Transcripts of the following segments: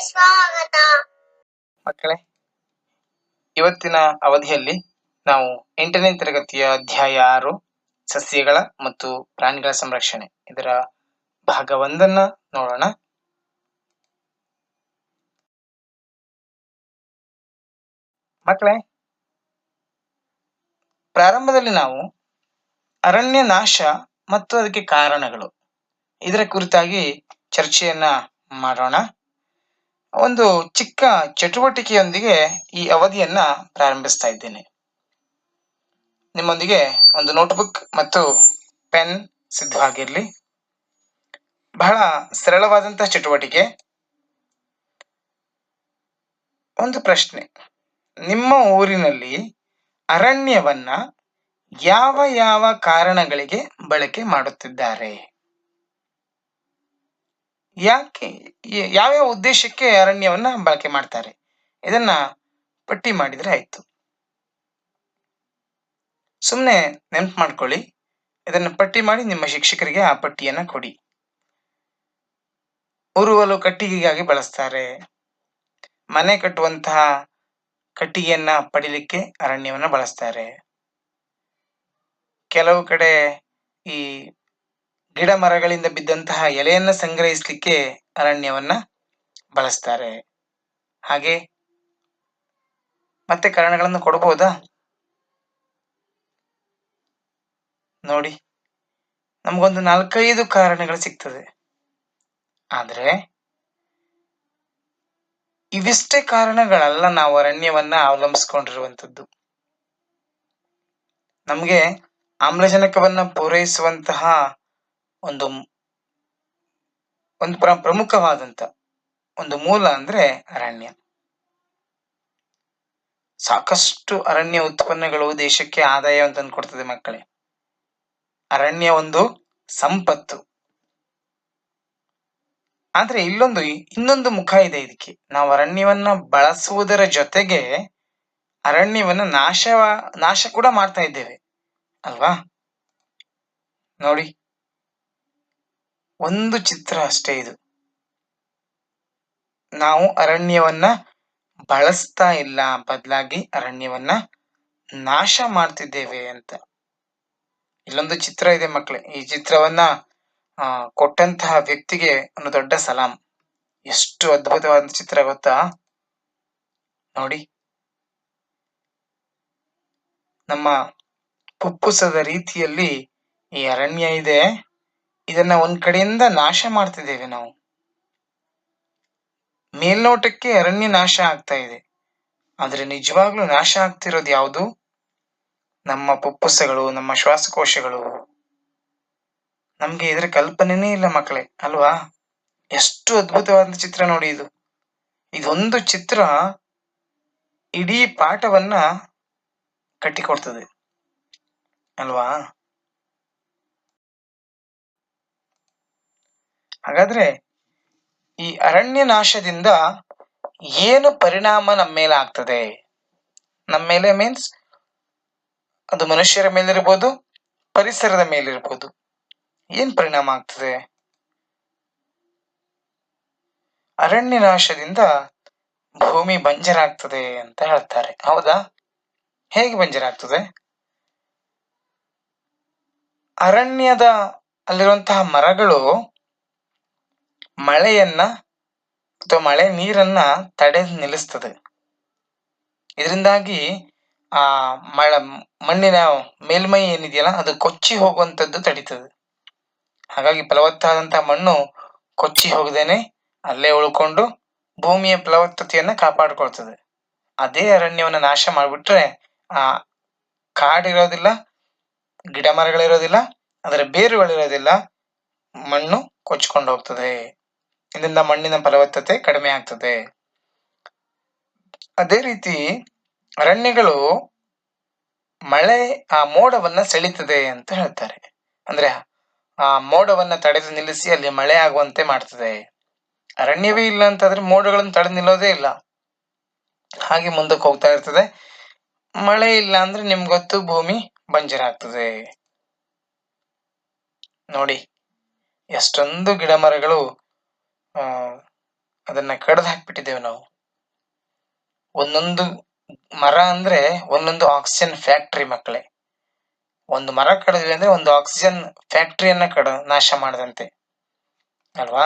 ಸ್ವಾಗತ. ಮಕ್ಕಳೇ, ಇವತ್ತಿನ ಅವಧಿಯಲ್ಲಿ ನಾವು ಎಂಟನೇ ತರಗತಿಯ ಅಧ್ಯಾಯ ಆರು, ಸಸ್ಯಗಳ ಮತ್ತು ಪ್ರಾಣಿಗಳ ಸಂರಕ್ಷಣೆ. ಇದರ ಭಾಗ ಒಂದನ್ನ ನೋಡೋಣ. ಮಕ್ಕಳೇ, ಪ್ರಾರಂಭದಲ್ಲಿ ನಾವು ಅರಣ್ಯ ನಾಶ ಮತ್ತು ಅದಕ್ಕೆ ಕಾರಣಗಳು. ಇದರ ಕುರಿತಾಗಿ ಚರ್ಚೆಯನ್ನ ಮಾಡೋಣ. ಒಂದು ಚಿಕ್ಕ ಚಟುವಟಿಕೆಯೊಂದಿಗೆ ಈ ಅವಧಿಯನ್ನ ಪ್ರಾರಂಭಿಸ್ತಾ ಇದ್ದೇನೆ. ನಿಮ್ಮೊಂದಿಗೆ ಒಂದು ನೋಟ್ಬುಕ್ ಮತ್ತು ಪೆನ್ ಸಿದ್ಧವಾಗಿರಲಿ. ಬಹಳ ಸರಳವಾದಂತಹ ಚಟುವಟಿಕೆ. ಒಂದು ಪ್ರಶ್ನೆ. ನಿಮ್ಮ ಊರಿನಲ್ಲಿ ಅರಣ್ಯವನ್ನ ಯಾವ ಯಾವ ಕಾರಣಗಳಿಗೆ ಬಳಕೆ ಮಾಡುತ್ತಿದ್ದಾರೆ? ಯಾಕೆ ಯಾವ್ಯಾವ ಉದ್ದೇಶಕ್ಕೆ ಅರಣ್ಯವನ್ನ ಬಳಕೆ ಮಾಡ್ತಾರೆ? ಇದನ್ನ ಪಟ್ಟಿ ಮಾಡಿದ್ರೆ ಆಯ್ತು. ಸುಮ್ಮನೆ ನೆನಪು ಮಾಡ್ಕೊಳ್ಳಿ. ಇದನ್ನ ಪಟ್ಟಿ ಮಾಡಿ ನಿಮ್ಮ ಶಿಕ್ಷಕರಿಗೆ ಆ ಪಟ್ಟಿಯನ್ನ ಕೊಡಿ. ಉರುವಲು ಕಟ್ಟಿಗೆಗಾಗಿ ಬಳಸ್ತಾರೆ. ಮನೆ ಕಟ್ಟುವಂತಹ ಕಟ್ಟಿಗೆಯನ್ನ ಪಡಿಲಿಕ್ಕೆ ಅರಣ್ಯವನ್ನ ಬಳಸ್ತಾರೆ. ಕೆಲವು ಕಡೆ ಈ ಗಿಡ ಮರಗಳಿಂದ ಬಿದ್ದಂತಹ ಎಲೆಯನ್ನ ಸಂಗ್ರಹಿಸಲಿಕ್ಕೆ ಅರಣ್ಯವನ್ನ ಬಳಸ್ತಾರೆ. ಹಾಗೆ ಮತ್ತೆ ಕಾರಣಗಳನ್ನು ಕೊಡಬಹುದಾ ನೋಡಿ, ನಮಗೊಂದು ನಾಲ್ಕೈದು ಕಾರಣಗಳು ಸಿಗ್ತದೆ. ಆದ್ರೆ, ಇವಿಷ್ಟೇ ಕಾರಣಗಳಲ್ಲ ನಾವು ಅರಣ್ಯವನ್ನ ಅವಲಂಬಿಸ್ಕೊಂಡಿರುವಂಥದ್ದು. ನಮಗೆ ಆಮ್ಲಜನಕವನ್ನ ಪೂರೈಸುವಂತಹ ಒಂದು ಒಂದು ಪ್ರ, ಪ್ರಮುಖವಾದಂತ ಒಂದು ಮೂಲ ಅಂದ್ರೆ ಅರಣ್ಯ. ಸಾಕಷ್ಟು ಅರಣ್ಯ ಉತ್ಪನ್ನಗಳು ದೇಶಕ್ಕೆ ಆದಾಯವನ್ನು ತಂದುಕೊಡ್ತದೆ ಮಕ್ಕಳೇ. ಅರಣ್ಯ ಒಂದು ಸಂಪತ್ತು. ಆದ್ರೆ ಇಲ್ಲೊಂದು, ಇನ್ನೊಂದು ಮುಖ ಇದೆ ಇದಕ್ಕೆ. ನಾವು ಅರಣ್ಯವನ್ನ ಬಳಸುವುದರ ಜೊತೆಗೆ ಅರಣ್ಯವನ್ನ ನಾಶ ನಾಶ ಕೂಡ ಮಾಡ್ತಾ ಇದ್ದೇವೆ. ಅಲ್ವಾ? ನೋಡಿ. ಒಂದು ಚಿತ್ರ ಅಷ್ಟೇ ಇದು. ನಾವು ಅರಣ್ಯವನ್ನ ಬಳಸ್ತಾ ಇಲ್ಲ, ಬದಲಾಗಿ ಅರಣ್ಯವನ್ನ ನಾಶ ಮಾಡ್ತಿದ್ದೇವೆ ಅಂತ. ಇಲ್ಲೊಂದು ಚಿತ್ರ ಇದೆ ಮಕ್ಕಳೇ ಈ ಚಿತ್ರವನ್ನ ಕೊಟ್ಟಂತಹ ವ್ಯಕ್ತಿಗೆ ಒಂದು ದೊಡ್ಡ ಸಲಾಂ. ಎಷ್ಟು ಅದ್ಭುತವಾದ ಚಿತ್ರ ಗೊತ್ತಾ? ನೋಡಿ. ನಮ್ಮ ಪುಪ್ಪುಸದ ರೀತಿಯಲ್ಲಿ ಈ ಅರಣ್ಯ ಇದೆ. ಇದನ್ನ ಒಂದ್ ಕಡೆಯಿಂದ ನಾಶ ಮಾಡ್ತಿದ್ದೇವೆ ನಾವು. ಮೇಲ್ನೋಟಕ್ಕೆ ಅರಣ್ಯ ನಾಶ ಆಗ್ತಾ ಇದೆ. ಆದ್ರೆ ನಿಜವಾಗ್ಲೂ ನಾಶ ಆಗ್ತಿರೋದು ಯಾವುದು? ನಮ್ಮ ಪುಪ್ಪುಸಗಳು ನಮ್ಮ ಶ್ವಾಸಕೋಶಗಳು. ನಮ್ಗೆ ಇದ್ರ ಕಲ್ಪನೆನೇ ಇಲ್ಲ ಮಕ್ಕಳೇ ಅಲ್ವಾ? ಎಷ್ಟು ಅದ್ಭುತವಾದ ಚಿತ್ರ ನೋಡಿ ಇದು. ಇದೊಂದು ಚಿತ್ರ ಇಡೀ ಪಾಠವನ್ನ ಕಟ್ಟಿಕೊಡ್ತದೆ. ಅಲ್ವಾ? ಹಾಗಾದ್ರೆ ಈ ಅರಣ್ಯ ನಾಶದಿಂದ ಏನು ಪರಿಣಾಮ ನಮ್ಮ ಮೇಲೆ ಆಗ್ತದೆ? ನಮ್ಮ ಮೇಲೆ ಮೀನ್ಸ್ ಅದು ಮನುಷ್ಯರ ಮೇಲಿರ್ಬೋದು, ಪರಿಸರದ ಮೇಲಿರ್ಬೋದು. ಏನ್ ಪರಿಣಾಮ ಆಗ್ತದೆ? ಅರಣ್ಯ ನಾಶದಿಂದ ಭೂಮಿ ಬಂಜರಾಗ್ತದೆ ಅಂತ ಹೇಳ್ತಾರೆ. ಹೌದಾ? ಹೇಗೆ ಬಂಜರಾಗ್ತದೆ? ಅರಣ್ಯದ ಅಲ್ಲಿರುವಂತಹ ಮರಗಳು ಮಳೆಯನ್ನ ಅಥವಾ ಮಳೆ ನೀರನ್ನ ತಡೆ ನಿಲ್ಲಿಸ್ತದೆ. ಇದರಿಂದಾಗಿ ಆ ಮಳ, ಮಣ್ಣಿನ ಮೇಲ್ಮೈ ಏನಿದೆಯಲ್ಲ, ಅದು ಕೊಚ್ಚಿ ಹೋಗುವಂಥದ್ದು ತಡೀತದೆ. ಹಾಗಾಗಿ ಫಲವತ್ತಾದಂತಹ ಮಣ್ಣು ಕೊಚ್ಚಿ ಹೋಗದೇನೆ ಅಲ್ಲೇ ಉಳ್ಕೊಂಡು ಭೂಮಿಯ ಫಲವತ್ತತೆಯನ್ನ ಕಾಪಾಡಿಕೊಳ್ತದೆ. ಅದೇ ಅರಣ್ಯವನ್ನು ನಾಶ ಮಾಡಿಬಿಟ್ರೆ ಆ ಕಾಡಿರೋದಿಲ್ಲ ಗಿಡ ಮರಗಳಿರೋದಿಲ್ಲ ಅದರ ಬೇರುಗಳಿರೋದಿಲ್ಲ, ಮಣ್ಣು ಕೊಚ್ಕೊಂಡು ಹೋಗ್ತದೆ. ಇದರಿಂದ ಮಣ್ಣಿನ ಫಲವತ್ತತೆ ಕಡಿಮೆ ಆಗ್ತದೆ. ಅದೇ ರೀತಿ ಅರಣ್ಯಗಳು ಮಳೆ, ಆ ಮೋಡವನ್ನ ಸೆಳೀತದೆ ಅಂತ ಹೇಳ್ತಾರೆ. ಅಂದ್ರೆ ಆ ಮೋಡವನ್ನ ತಡೆದು ನಿಲ್ಲಿಸಿ ಅಲ್ಲಿ ಮಳೆ ಆಗುವಂತೆ ಮಾಡ್ತದೆ. ಅರಣ್ಯವೇ ಇಲ್ಲ ಅಂತಂದ್ರೆ ಮೋಡಗಳನ್ನು ತಡೆದು ನಿಲ್ಲೋದೇ ಇಲ್ಲ. ಹಾಗೆ ಮುಂದಕ್ಕೆ ಹೋಗ್ತಾ ಇರ್ತದೆ. ಮಳೆ ಇಲ್ಲ ಅಂದ್ರೆ ನಿಮ್ಗೆ ಗೊತ್ತು, ಭೂಮಿ ಬಂಜರಾಗ್ತದೆ ನೋಡಿ, ಎಷ್ಟೊಂದು ಗಿಡ ಮರಗಳು ಅದನ್ನ ಕಡ್ದು ಹಾಕ್ಬಿಟ್ಟಿದ್ದೇವೆ ನಾವು. ಒಂದೊಂದು ಮರ ಅಂದ್ರೆ ಒಂದೊಂದು ಆಕ್ಸಿಜನ್ ಫ್ಯಾಕ್ಟರಿ ಮಕ್ಕಳೇ ಒಂದು ಮರ ಕಡಿದ್ವಿ ಅಂದ್ರೆ ಒಂದು ಆಕ್ಸಿಜನ್ ಫ್ಯಾಕ್ಟರಿಯನ್ನ ಕಡ, ನಾಶ ಮಾಡದಂತೆ. ಅಲ್ವಾ?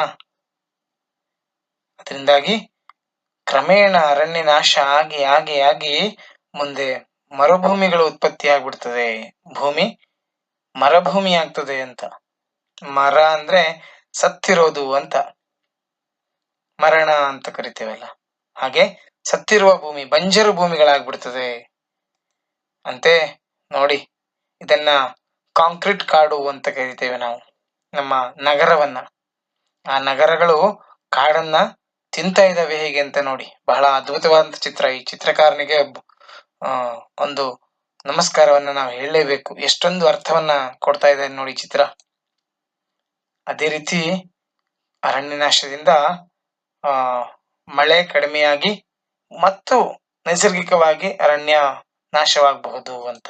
ಅದರಿಂದಾಗಿ ಕ್ರಮೇಣ ಅರಣ್ಯ ನಾಶ ಆಗಿ ಆಗಿ ಆಗಿ ಮುಂದೆ ಮರುಭೂಮಿಗಳು ಉತ್ಪತ್ತಿ ಆಗ್ಬಿಡ್ತದೆ. ಭೂಮಿ ಮರಭೂಮಿ ಆಗ್ತದೆ ಅಂತ. ಮರ ಅಂದ್ರೆ ಸತ್ತಿರೋದು ಅಂತ. ಮರಣ ಅಂತ ಕರಿತೇವಲ್ಲ? ಹಾಗೆ ಸತ್ತಿರುವ ಭೂಮಿ ಬಂಜರು ಭೂಮಿಗಳಾಗ್ಬಿಡ್ತದೆ. ಅಂತೆ ನೋಡಿ, ಇದನ್ನ ಕಾಂಕ್ರೀಟ್ ಕಾಡು ಅಂತ ಕರಿತೇವೆ ನಾವು, ನಮ್ಮ ನಗರವನ್ನ. ಆ ನಗರಗಳು ಕಾಡನ್ನ ತಿಂತ ಇದ್ದಾವೆ ಹೇಗೆ ಅಂತ ನೋಡಿ. ಬಹಳ ಅದ್ಭುತವಾದಂತ ಚಿತ್ರ. ಈ ಚಿತ್ರಕಾರನಿಗೆ ಒಂದು ನಮಸ್ಕಾರವನ್ನ ನಾವು ಹೇಳಲೇಬೇಕು. ಎಷ್ಟೊಂದು ಅರ್ಥವನ್ನ ಕೊಡ್ತಾ ಇದೆ ನೋಡಿ ಚಿತ್ರ. ಅದೇ ರೀತಿ ಅರಣ್ಯ ನಾಶದಿಂದ ಆ, ಮಳೆ ಕಡಿಮೆಯಾಗಿ ಮತ್ತು ನೈಸರ್ಗಿಕವಾಗಿ ಅರಣ್ಯ ನಾಶವಾಗಬಹುದು ಅಂತ.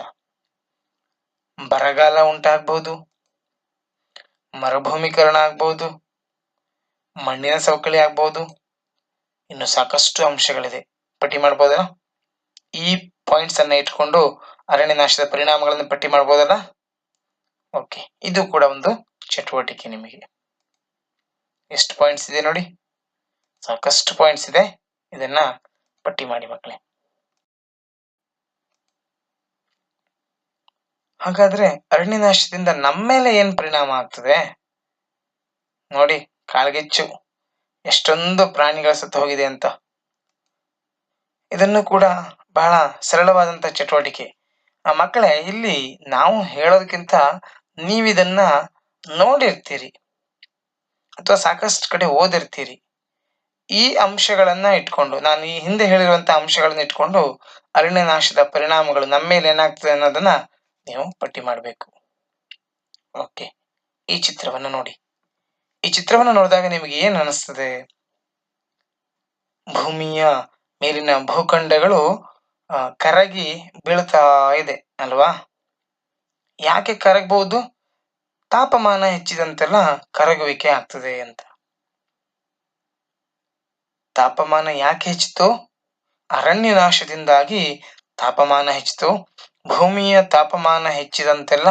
ಬರಗಾಲ ಉಂಟಾಗಬಹುದು. ಮರುಭೂಮೀಕರಣ ಆಗ್ಬಹುದು. ಮಣ್ಣಿನ ಸವಕಳಿ ಆಗ್ಬಹುದು. ಇನ್ನು ಸಾಕಷ್ಟು ಅಂಶಗಳಿದೆ. ಪಟ್ಟಿ ಮಾಡ್ಬೋದಲ್ಲ? ಈ ಪಾಯಿಂಟ್ಸ್ ಅನ್ನ ಇಟ್ಕೊಂಡು ಅರಣ್ಯ ನಾಶದ ಪರಿಣಾಮಗಳನ್ನು ಪಟ್ಟಿ ಮಾಡ್ಬೋದಲ್ಲ? ಓಕೆ ಇದು ಕೂಡ ಒಂದು ಚಟುವಟಿಕೆ ನಿಮಗೆ. ಎಷ್ಟು ಪಾಯಿಂಟ್ಸ್ ಇದೆ ನೋಡಿ? ಸಾಕಷ್ಟು ಪಾಯಿಂಟ್ಸ್ ಇದೆ. ಇದನ್ನ ಪಟ್ಟಿ ಮಾಡಿ ಮಕ್ಕಳೇ. ಹಾಗಾದ್ರೆ ಅರಣ್ಯ ನಾಶದಿಂದ ನಮ್ಮ ಮೇಲೆ ಏನ್ ಪರಿಣಾಮ ಆಗ್ತದೆ? ನೋಡಿ ಕಾಳ್ಗಿಚ್ಚು ಎಷ್ಟೊಂದು ಪ್ರಾಣಿಗಳ ಸತ್ತು ಹೋಗಿದೆ ಅಂತ. ಇದನ್ನು ಕೂಡ ಬಹಳ ಸರಳವಾದಂತ ಚಟುವಟಿಕೆ. ಆ ಮಕ್ಕಳೇ, ಇಲ್ಲಿ ನಾವು ಹೇಳೋದಕ್ಕಿಂತ ನೀವಿದನ್ನ ನೋಡಿರ್ತೀರಿ. ಅಥವಾ ಸಾಕಷ್ಟು ಕಡೆ ಓದಿರ್ತೀರಿ. ಈ ಅಂಶಗಳನ್ನ ಇಟ್ಕೊಂಡು, ನಾನು ಈ ಹಿಂದೆ ಹೇಳಿರುವಂತ ಅಂಶಗಳನ್ನ ಇಟ್ಕೊಂಡು ಅರಣ್ಯನಾಶದ ಪರಿಣಾಮಗಳು ನಮ್ಮ ಮೇಲೆ ಏನಾಗ್ತದೆ ಅನ್ನೋದನ್ನ ನೀವು ಪಟ್ಟಿ ಮಾಡಬೇಕು. ಓಕೆ, ಈ ಚಿತ್ರವನ್ನು ನೋಡಿ. ಈ ಚಿತ್ರವನ್ನು ನೋಡಿದಾಗ ನಿಮಗೆ ಏನ್ ಅನಿಸ್ತದೆ? ಭೂಮಿಯ ಮೇಲಿನ ಭೂಖಂಡಗಳು ಕರಗಿ ಬೀಳ್ತಾ ಇದೆ ಅಲ್ವಾ? ಯಾಕೆ ಕರಗಬಹುದು? ತಾಪಮಾನ ಹೆಚ್ಚಿದಂತೆಲ್ಲ ಕರಗುವಿಕೆ ಆಗ್ತದೆ ಅಂತ. ತಾಪಮಾನ ಯಾಕೆ ಹೆಚ್ಚಿತು ಅರಣ್ಯ ನಾಶದಿಂದಾಗಿ ತಾಪಮಾನ ಹೆಚ್ಚಿತು ಭೂಮಿಯ ತಾಪಮಾನ ಹೆಚ್ಚಿದಂತೆಲ್ಲ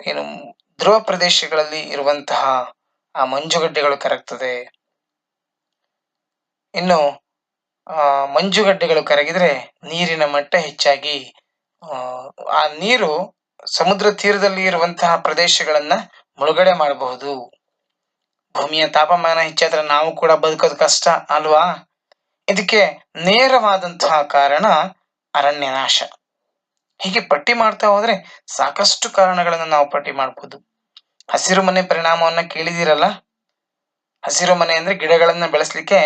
ಏನು ಧ್ರುವ ಪ್ರದೇಶಗಳಲ್ಲಿ ಇರುವಂತಹ ಆ ಮಂಜುಗಡ್ಡೆಗಳು ಕರಗ್ತದೆ. ಇನ್ನು ಆ ಮಂಜುಗಡ್ಡೆಗಳು ಕರಗಿದ್ರೆ ನೀರಿನ ಮಟ್ಟ ಹೆಚ್ಚಾಗಿ ಆ, ನೀರು ಸಮುದ್ರ ತೀರದಲ್ಲಿ ಇರುವಂತಹ ಪ್ರದೇಶಗಳನ್ನ ಮುಳುಗಡೆ ಮಾಡಬಹುದು. ಭೂಮಿಯ ತಾಪಮಾನ ಹೆಚ್ಚಾದ್ರೆ ನಾವು ಕೂಡ ಬದುಕೋದು ಕಷ್ಟ ಅಲ್ವಾ? ಇದಕ್ಕೆ ನೇರವಾದಂತಹ ಕಾರಣ ಅರಣ್ಯ ನಾಶ ಹೀಗೆ ಪಟ್ಟಿ ಮಾಡ್ತಾ ಹೋದ್ರೆ ಸಾಕಷ್ಟು ಕಾರಣಗಳನ್ನು ನಾವು ಪಟ್ಟಿ ಮಾಡಬಹುದು ಹಸಿರು ಮನೆ ಪರಿಣಾಮವನ್ನ ಕೇಳಿದಿರಲ್ಲ ಹಸಿರು ಮನೆ ಅಂದ್ರೆ ಗಿಡಗಳನ್ನ ಬೆಳೆಸಲಿಕ್ಕೆ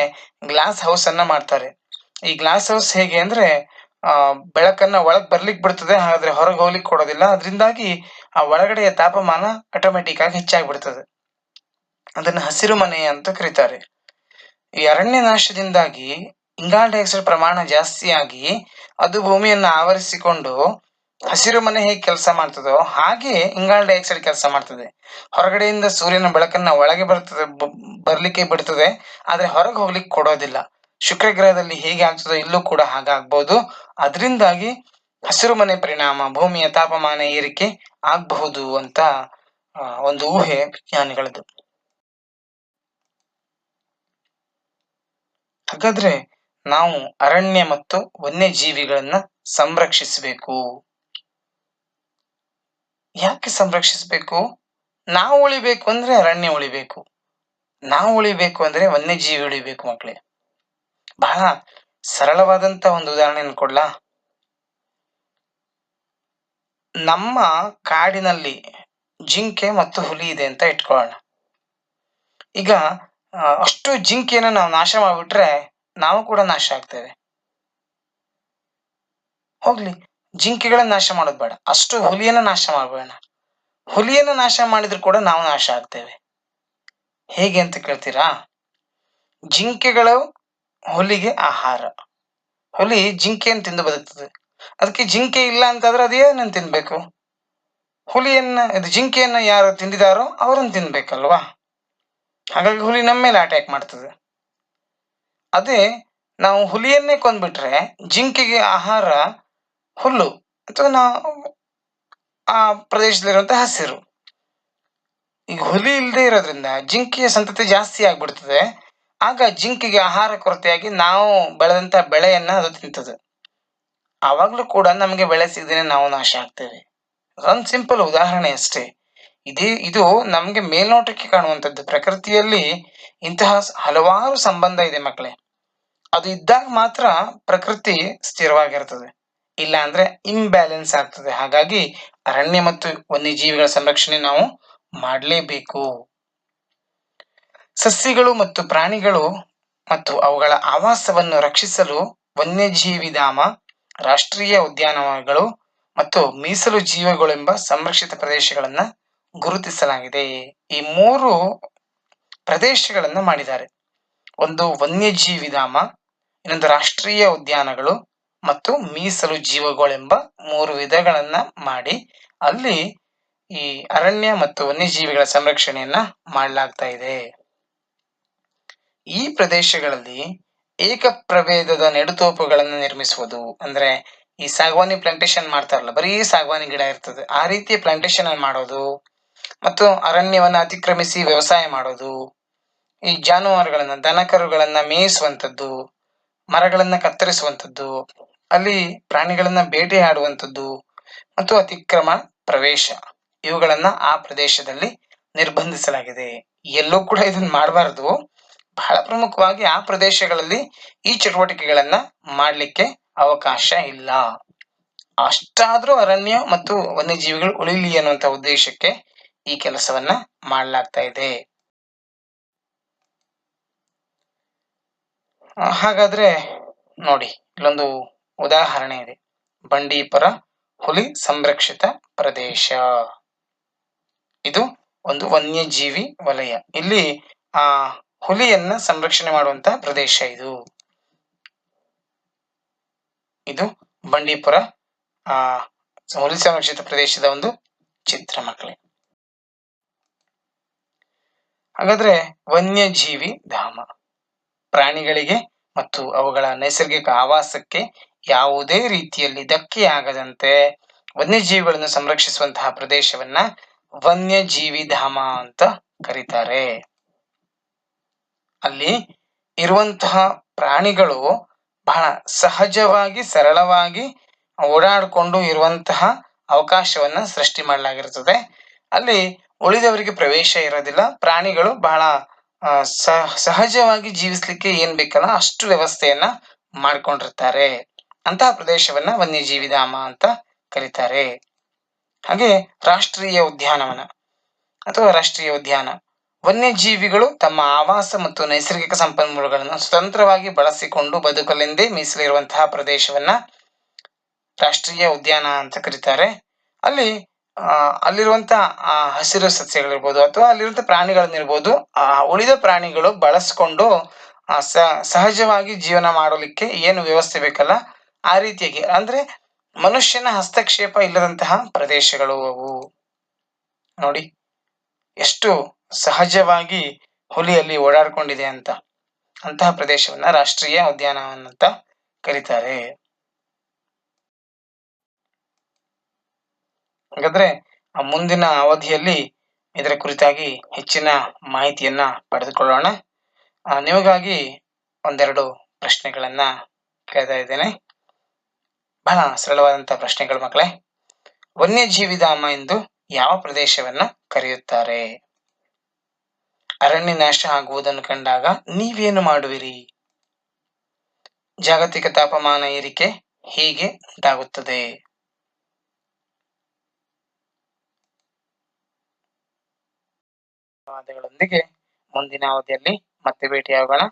ಗ್ಲಾಸ್ ಹೌಸ್ ಅನ್ನ ಮಾಡ್ತಾರೆ. ಈ ಗ್ಲಾಸ್ ಹೌಸ್ ಹೇಗೆ ಅಂದ್ರೆ, ಆ, ಬೆಳಕನ್ನ ಒಳಗ್ ಬರ್ಲಿಕ್ಕೆ ಬಿಡ್ತದೆ, ಹಾಗಾದ್ರೆ ಹೊರಗೆ ಹೋಗ್ಲಿಕ್ಕೆ ಕೊಡೋದಿಲ್ಲ. ಅದರಿಂದಾಗಿ ಆ ಒಳಗಡೆಯ ತಾಪಮಾನ ಆಟೋಮೆಟಿಕ್ ಆಗಿ ಹೆಚ್ಚಾಗ್ಬಿಡ್ತದೆ. ಅದನ್ನ ಹಸಿರು ಮನೆ ಅಂತ ಕರೀತಾರೆ. ಈ ಅರಣ್ಯ ನಾಶದಿಂದಾಗಿ ಇಂಗಾಲ ಡೈಆಕ್ಸೈಡ್ ಪ್ರಮಾಣ ಜಾಸ್ತಿಯಾಗಿ ಅದು ಭೂಮಿಯನ್ನ ಆವರಿಸಿಕೊಂಡು ಹಸಿರು ಮನೆ ಹೇಗೆ ಕೆಲಸ ಮಾಡ್ತದೋ ಹಾಗೆ ಇಂಗಾಲ ಡೈಆಕ್ಸೈಡ್ ಕೆಲಸ ಮಾಡ್ತದೆ. ಹೊರಗಡೆಯಿಂದ ಸೂರ್ಯನ ಬೆಳಕನ್ನ ಒಳಗೆ ಬರ್ತದೆ ಬರ್ಲಿಕ್ಕೆ ಬಿಡ್ತದೆ, ಆದ್ರೆ ಹೊರಗೆ ಹೋಗ್ಲಿಕ್ಕೆ ಕೊಡೋದಿಲ್ಲ. ಶುಕ್ರ ಗ್ರಹದಲ್ಲಿ ಹೇಗೆ ಆಗ್ತದೋ ಇಲ್ಲೂ ಕೂಡ ಹಾಗಾಗ್ಬೋದು. ಅದರಿಂದಾಗಿ ಹಸಿರು ಮನೆ ಪರಿಣಾಮ, ಭೂಮಿಯ ತಾಪಮಾನ ಏರಿಕೆ ಆಗಬಹುದು ಅಂತ ಒಂದು ಊಹೆ, ವಿಜ್ಞಾನಿಗಳದ್ದು. ಹಾಗಾದ್ರೆ ನಾವು ಅರಣ್ಯ ಮತ್ತು ವನ್ಯಜೀವಿಗಳನ್ನ ಸಂರಕ್ಷಿಸಬೇಕು. ಯಾಕೆ ಸಂರಕ್ಷಿಸಬೇಕು? ನಾವು ಉಳಿಬೇಕು ಅಂದ್ರೆ ಅರಣ್ಯ ಉಳಿಬೇಕು. ನಾವು ಉಳಿಬೇಕು ಅಂದ್ರೆ ವನ್ಯಜೀವಿ ಉಳಿಬೇಕು ಮಕ್ಕಳೇ ಬಹಳ ಸರಳವಾದಂತ ಒಂದು ಉದಾಹರಣೆಯನ್ನು ಕೊಡ್ಲಾ? ನಮ್ಮ ಕಾಡಿನಲ್ಲಿ ಜಿಂಕೆ ಮತ್ತು ಹುಲಿ ಇದೆ ಅಂತ ಇಟ್ಕೊಳ್ಳೋಣ. ಈಗ ಅಷ್ಟು ಜಿಂಕೆಯನ್ನು ನಾವು ನಾಶ ಮಾಡ್ಬಿಟ್ರೆ ನಾವು ಕೂಡ ನಾಶ ಆಗ್ತೇವೆ. ಹೋಗ್ಲಿ, ಜಿಂಕೆಗಳನ್ನ ನಾಶ ಮಾಡೋದು ಬೇಡ. ಅಷ್ಟು ಹುಲಿಯನ್ನ ನಾಶ ಮಾಡಬೇಡ. ಹುಲಿಯನ್ನ ನಾಶ ಮಾಡಿದ್ರು ಕೂಡ ನಾವು ನಾಶ ಆಗ್ತೇವೆ. ಹೇಗೆ ಅಂತ ಕೇಳ್ತೀರಾ? ಜಿಂಕೆಗಳು ಹುಲಿಗೆ ಆಹಾರ. ಹುಲಿ ಜಿಂಕೆಯನ್ನು ತಿಂದು ಬದುಕ್ತದೆ. ಅದಕ್ಕೆ ಜಿಂಕೆ ಇಲ್ಲ ಅಂತಂದ್ರೆ ಅದೇನನ್ನು ತಿನ್ಬೇಕು? ಹುಲಿಯನ್ನ, ಇದು ಜಿಂಕೆಯನ್ನ ಯಾರು ತಿಂದಿದಾರೋ ಅವರನ್ನು ತಿನ್ಬೇಕಲ್ವಾ? ಹಾಗಾಗಿ ಹುಲಿ ನಮ್ಮ ಮೇಲೆ ಅಟ್ಯಾಕ್ ಮಾಡ್ತದೆ. ಅದೇ ನಾವು ಹುಲಿಯನ್ನೇ ಕೊಂದ್ಬಿಟ್ರೆ ಜಿಂಕೆಗೆ ಆಹಾರ ಹುಲ್ಲು ಅಥವಾ ನಾವು ಆ ಪ್ರದೇಶದಲ್ಲಿರುವಂತಹ ಹಸಿರು. ಈಗ ಹುಲಿ ಇಲ್ಲದೆ ಇರೋದ್ರಿಂದ ಜಿಂಕೆಯ ಸಂತತಿ ಜಾಸ್ತಿ ಆಗ್ಬಿಡ್ತದೆ. ಆಗ ಜಿಂಕೆಗೆ ಆಹಾರ ಕೊರತೆಯಾಗಿ ನಾವು ಬೆಳೆದಂತ ಬೆಳೆಯನ್ನ ಅದು ತಿಂತದೆ. ಆವಾಗಲೂ ಕೂಡ ನಮಗೆ ಬೆಳೆ ಸಿಗದೇನೆ ನಾವು ನಾಶ ಆಗ್ತೇವೆ. ಒಂದು ಸಿಂಪಲ್ ಉದಾಹರಣೆ ಅಷ್ಟೇ. ಇದೇ, ಇದು ನಮ್ಗೆ ಮೇಲ್ನೋಟಕ್ಕೆ ಕಾಣುವಂಥದ್ದು. ಪ್ರಕೃತಿಯಲ್ಲಿ ಇಂತಹ ಹಲವಾರು ಸಂಬಂಧ ಇದೆ ಮಕ್ಕಳೇ. ಅದು ಇದ್ದಾಗ ಮಾತ್ರ ಪ್ರಕೃತಿ ಸ್ಥಿರವಾಗಿರ್ತದೆ. ಇಲ್ಲ ಅಂದ್ರೆ ಇಂಬ್ಯಾಲೆನ್ಸ್ ಆಗ್ತದೆ. ಹಾಗಾಗಿ ಅರಣ್ಯ ಮತ್ತು ವನ್ಯಜೀವಿಗಳ ಸಂರಕ್ಷಣೆ ನಾವು ಮಾಡಲೇಬೇಕು. ಸಸ್ಯಗಳು ಮತ್ತು ಪ್ರಾಣಿಗಳು ಮತ್ತು ಅವುಗಳ ಆವಾಸವನ್ನು ರಕ್ಷಿಸಲು ವನ್ಯಜೀವಿ ಧಾಮ, ರಾಷ್ಟ್ರೀಯ ಉದ್ಯಾನವನಗಳು ಮತ್ತು ಮೀಸಲು ಜೀವಗಳೆಂಬ ಸಂರಕ್ಷಿತ ಪ್ರದೇಶಗಳನ್ನ ಗುರುತಿಸಲಾಗಿದೆ. ಈ ಮೂರು ಪ್ರದೇಶಗಳನ್ನು ಮಾಡಿದ್ದಾರೆ. ಒಂದು ವನ್ಯಜೀವಿಧಾಮ ಇನ್ನೊಂದು ರಾಷ್ಟ್ರೀಯ ಉದ್ಯಾನಗಳು ಮತ್ತು ಮೀಸಲು ಜೀವಗಳೆಂಬ ಮೂರು ವಿಧಗಳನ್ನ ಮಾಡಿ ಅಲ್ಲಿ ಈ ಅರಣ್ಯ ಮತ್ತು ವನ್ಯಜೀವಿಗಳ ಸಂರಕ್ಷಣೆಯನ್ನ ಮಾಡಲಾಗ್ತಾ ಇದೆ. ಈ ಪ್ರದೇಶಗಳಲ್ಲಿ ಏಕ ಪ್ರಭೇದದ ನೆಡುತೋಪುಗಳನ್ನು ನಿರ್ಮಿಸುವುದು ಅಂದ್ರೆ ಈ ಸಾಗವಾನಿ ಪ್ಲಾಂಟೇಶನ್ ಮಾಡ್ತಾರಲ್ಲ, ಬರೀ ಸಾಗವಾನಿ ಗಿಡ ಇರ್ತದೆ. ಆ ರೀತಿಯ ಪ್ಲಾಂಟೇಶನ್ ಮಾಡೋದು ಮತ್ತು ಅರಣ್ಯವನ್ನು ಅತಿಕ್ರಮಿಸಿ ವ್ಯವಸಾಯ ಮಾಡೋದು. ಈ ಜಾನುವಾರುಗಳನ್ನ, ದನಕರುಗಳನ್ನು ಮೇಯಿಸುವಂಥದ್ದು, ಮರಗಳನ್ನ ಕತ್ತರಿಸುವಂಥದ್ದು, ಅಲ್ಲಿ ಪ್ರಾಣಿಗಳನ್ನ ಬೇಟೆಯಾಡುವಂಥದ್ದು ಮತ್ತು ಅತಿಕ್ರಮ ಪ್ರವೇಶ. ಇವುಗಳನ್ನ ಆ ಪ್ರದೇಶದಲ್ಲಿ ನಿರ್ಬಂಧಿಸಲಾಗಿದೆ. ಎಲ್ಲೂ ಕೂಡ ಇದನ್ನ ಮಾಡಬಾರದು. ಬಹಳ ಪ್ರಮುಖವಾಗಿ ಆ ಪ್ರದೇಶಗಳಲ್ಲಿ ಈ ಚಟುವಟಿಕೆಗಳನ್ನ ಮಾಡಲಿಕ್ಕೆ ಅವಕಾಶ ಇಲ್ಲ. ಅಷ್ಟಾದ್ರೂ ಅರಣ್ಯ ಮತ್ತು ವನ್ಯಜೀವಿಗಳು ಉಳಿಲಿ ಅನ್ನುವಂತ ಉದ್ದೇಶಕ್ಕೆ ಈ ಕೆಲಸವನ್ನ ಮಾಡಲಾಗ್ತಾ ಇದೆ. ಹಾಗಾದ್ರೆ ನೋಡಿ, ಇಲ್ಲೊಂದು ಉದಾಹರಣೆ ಇದೆ. ಬಂಡೀಪುರ ಹುಲಿ ಸಂರಕ್ಷಿತ ಪ್ರದೇಶ. ಇದು ಒಂದು ವನ್ಯಜೀವಿ ವಲಯ. ಇಲ್ಲಿ ಆ ಹುಲಿಯನ್ನ ಸಂರಕ್ಷಣೆ ಮಾಡುವಂತ ಪ್ರದೇಶ ಇದು. ಇದು ಬಂಡೀಪುರ ಆ ಹುಲಿ ಸಂರಕ್ಷಿತ ಪ್ರದೇಶದ ಒಂದು ಚಿತ್ರ ಮಕ್ಕಳೇ ಹಾಗಾದ್ರೆ ವನ್ಯಜೀವಿ ಧಾಮ. ಪ್ರಾಣಿಗಳಿಗೆ ಮತ್ತು ಅವುಗಳ ನೈಸರ್ಗಿಕ ಆವಾಸಕ್ಕೆ ಯಾವುದೇ ರೀತಿಯಲ್ಲಿ ಧಕ್ಕೆಯಾಗದಂತೆ ವನ್ಯಜೀವಿಗಳನ್ನು ಸಂರಕ್ಷಿಸುವಂತಹ ಪ್ರದೇಶವನ್ನ ವನ್ಯಜೀವಿ ಧಾಮ ಅಂತ ಕರೀತಾರೆ. ಅಲ್ಲಿ ಇರುವಂತಹ ಪ್ರಾಣಿಗಳು ಬಹಳ ಸಹಜವಾಗಿ, ಸರಳವಾಗಿ ಓಡಾಡಿಕೊಂಡು ಇರುವಂತಹ ಅವಕಾಶವನ್ನ ಸೃಷ್ಟಿ ಮಾಡಲಾಗಿರುತ್ತದೆ ಅಲ್ಲಿ ಉಳಿದವರಿಗೆ ಪ್ರವೇಶ ಇರೋದಿಲ್ಲ. ಪ್ರಾಣಿಗಳು ಬಹಳ ಸಹಜವಾಗಿ ಜೀವಿಸ್ಲಿಕ್ಕೆ ಏನ್ ಬೇಕಲ್ಲ ಅಷ್ಟು ವ್ಯವಸ್ಥೆಯನ್ನ ಮಾಡ್ಕೊಂಡಿರ್ತಾರೆ. ಅಂತಹ ಪ್ರದೇಶವನ್ನ ವನ್ಯಜೀವಿ ಧಾಮ ಅಂತ ಕರೀತಾರೆ. ಹಾಗೆ ರಾಷ್ಟ್ರೀಯ ಉದ್ಯಾನವನ ಅಥವಾ ರಾಷ್ಟ್ರೀಯ ಉದ್ಯಾನ. ವನ್ಯಜೀವಿಗಳು ತಮ್ಮ ಆವಾಸ ಮತ್ತು ನೈಸರ್ಗಿಕ ಸಂಪನ್ಮೂಲಗಳನ್ನು ಸ್ವತಂತ್ರವಾಗಿ ಬಳಸಿಕೊಂಡು ಬದುಕಲೆಂದೇ ಮೀಸಲಿರುವಂತಹ ಪ್ರದೇಶವನ್ನ ರಾಷ್ಟ್ರೀಯ ಉದ್ಯಾನ ಅಂತ ಕರೀತಾರೆ. ಅಲ್ಲಿ ಅಲ್ಲಿರುವಂತ, ಆ, ಹಸಿರು ಸಸ್ಯಗಳಿರ್ಬೋದು ಅಥವಾ ಅಲ್ಲಿರುವಂತ ಪ್ರಾಣಿಗಳನ್ನಿರ್ಬೋದು ಆ, ಉಳಿದ ಪ್ರಾಣಿಗಳು ಬಳಸ್ಕೊಂಡು ಸಹಜವಾಗಿ ಜೀವನ ಮಾಡಲಿಕ್ಕೆ ಏನು ವ್ಯವಸ್ಥೆ ಬೇಕಲ್ಲ, ಆ ರೀತಿಯಾಗಿ. ಅಂದ್ರೆ ಮನುಷ್ಯನ ಹಸ್ತಕ್ಷೇಪ ಇಲ್ಲದಂತಹ ಪ್ರದೇಶಗಳು ಅವು. ನೋಡಿ, ಎಷ್ಟು ಸಹಜವಾಗಿ ಹುಲಿಯಲ್ಲಿ ಓಡಾಡ್ಕೊಂಡಿದೆ ಅಂತ. ಅಂತಹ ಪ್ರದೇಶವನ್ನ ರಾಷ್ಟ್ರೀಯ ಉದ್ಯಾನವನ ಅಂತ ಕರೀತಾರೆ. ಹಾಗಾದ್ರೆ ಮುಂದಿನ ಅವಧಿಯಲ್ಲಿ ಇದರ ಕುರಿತಾಗಿ ಹೆಚ್ಚಿನ ಮಾಹಿತಿಯನ್ನ ಪಡೆದುಕೊಳ್ಳೋಣ. ನಿಮಗಾಗಿ ಒಂದೆರಡು ಪ್ರಶ್ನೆಗಳನ್ನ ಕೇಳ್ತಾ ಇದ್ದೇನೆ. ಬಹಳ ಸರಳವಾದಂತಹ ಪ್ರಶ್ನೆಗಳು ಮಕ್ಕಳೇ. ವನ್ಯಜೀವಿಧಾಮ ಎಂದು ಯಾವ ಪ್ರದೇಶವನ್ನ ಕರೆಯುತ್ತಾರೆ? ಅರಣ್ಯ ನಾಶ ಆಗುವುದನ್ನು ಕಂಡಾಗ ನೀವೇನು ಮಾಡುವಿರಿ? ಜಾಗತಿಕ ತಾಪಮಾನ ಏರಿಕೆ ಹೇಗೆ ಉಂಟಾಗುತ್ತದೆ? ಧನ್ಯವಾದಗಳೊಂದಿಗೆ ಮುಂದಿನ ಅವಧಿಯಲ್ಲಿ ಮತ್ತೆ ಭೇಟಿಯಾಗೋಣ.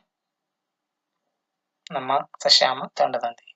ನಮ್ಮ ಸಶ್ಯಾಮ ತಂಡದೊಂದಿಗೆ